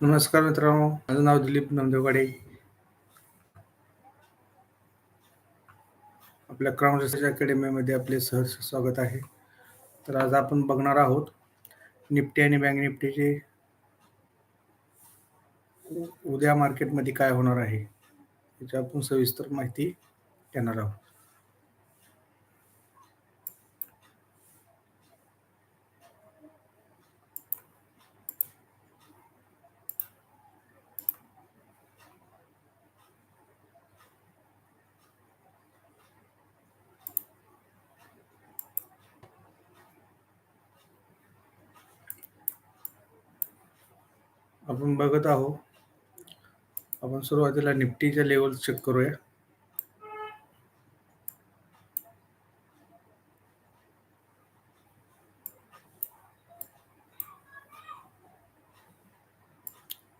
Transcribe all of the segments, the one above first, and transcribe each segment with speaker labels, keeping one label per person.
Speaker 1: नमस्कार मित्रांनो माझं नाव दिलीप नंदेवाडे आपल्या क्राऊन रिसर्च अकॅडमीमध्ये आपले सहर्ष स्वागत आहे. तर आज आपण बघणार आहोत निफ्टी आणि बँक निफ्टीचे उ- उद्या मार्केटमध्ये काय होणार आहे याची आपण सविस्तर माहिती घेणार आहोत. आपण बघत आहोत. आपण सुरुवातीला निफ्टीच्या लेवल चेक करूया.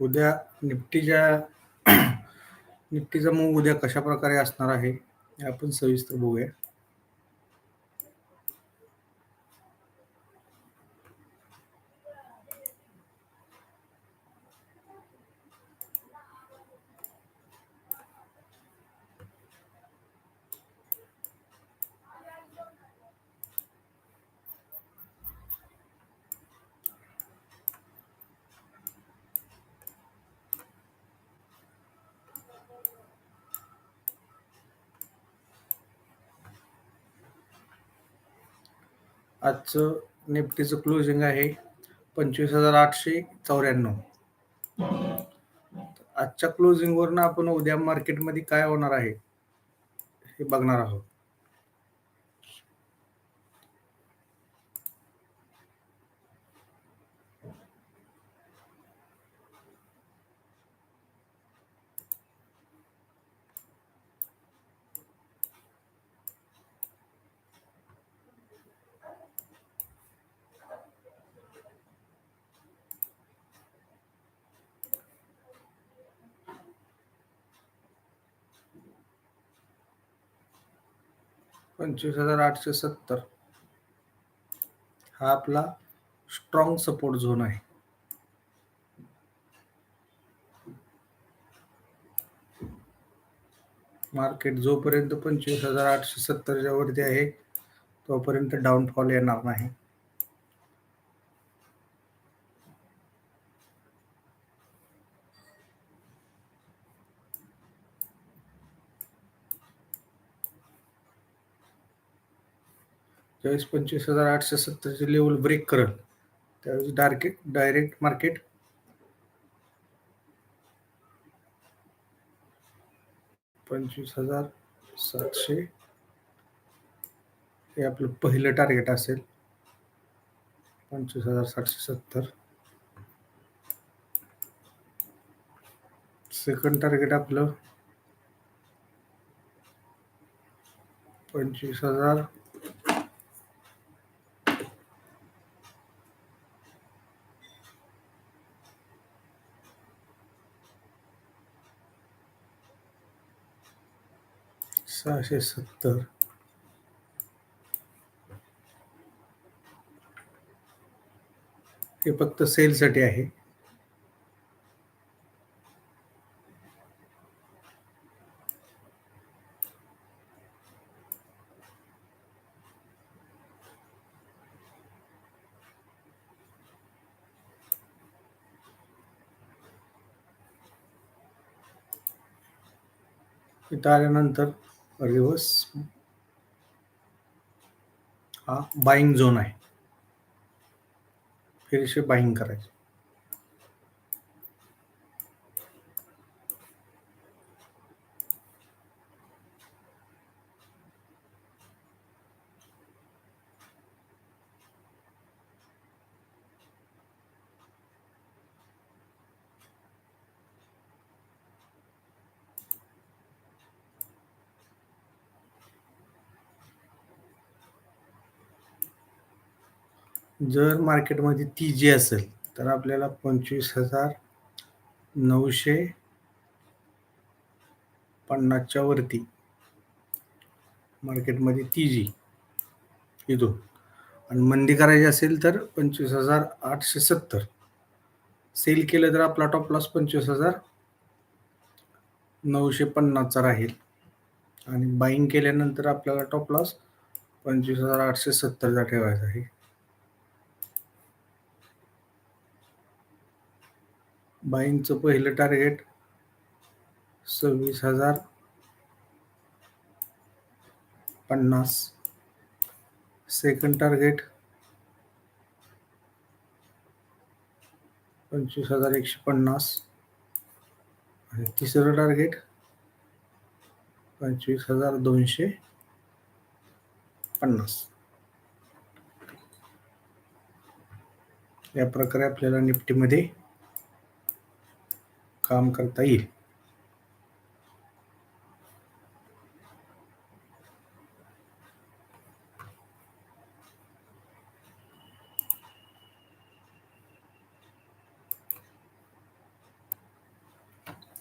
Speaker 1: उद्या निफ्टीच्या निफ्टीचा मूव उद्या कशा प्रकारे असणार आहे हे आपण सविस्तर बघूया. आजचं निफ्टीचं क्लोजिंग आहे पंचवीस हजार आठशे चौऱ्याण्णव. आजच्या क्लोजिंगवरनं आपण उद्या मार्केटमध्ये काय होणार आहे हे बघणार आहोत. पंचवीस हजार आठशे सत्तर. हा आपला स्ट्रॉंग सपोर्ट झोन आहे. मार्केट जोपर्यंत पंचवीस हजार आठशे सत्तरच्या वरती आहे तोपर्यंत डाऊनफॉल येणार नाही. ज्यावेळेस पंचवीस हजार आठशे सत्तरचे लेवल ब्रेक करल त्यावेळेस डार्केट डायरेक्ट मार्केट पंचवीस हजार सातशे हे आपलं पहिलं टार्गेट असेल. पंचवीस हजार सातशे सत्तर. सेकंड टार्गेट आपलं पंचवीस हजार सहाशे सत्तर. हे फक्त सेलसाठी आहे. इथं आल्यानंतर रिव्हर्स हा बाईंग झोन आहे. फिर बाईंग करायचं. जर मार्केटमध्ये ती जी असेल तर आपल्याला पंचवीस हजार नऊशे पन्नासच्या वरती मार्केटमध्ये ती जी इथून आणि मंदी करायची असेल तर पंचवीस हजार आठशे सत्तर. सेल केलं तर आपला टॉप लॉस पंचवीस हजार नऊशे पन्नासचा राहील. आणि बाईंग केल्यानंतर आपल्याला टॉप लॉस पंचवीस हजार आठशे सत्तरचा ठेवायचा आहे. बाईंगचं पहिलं टार्गेट सव्वीस हजार. पन्नास. सेकंड टार्गेट पंचवीस हजार एकशे पन्नास. आणि तिसरं टार्गेट पंचवीस हजार दोनशे पन्नास. या प्रकारे आपल्याला निफ्टीमध्ये Calma, cara, tá aí.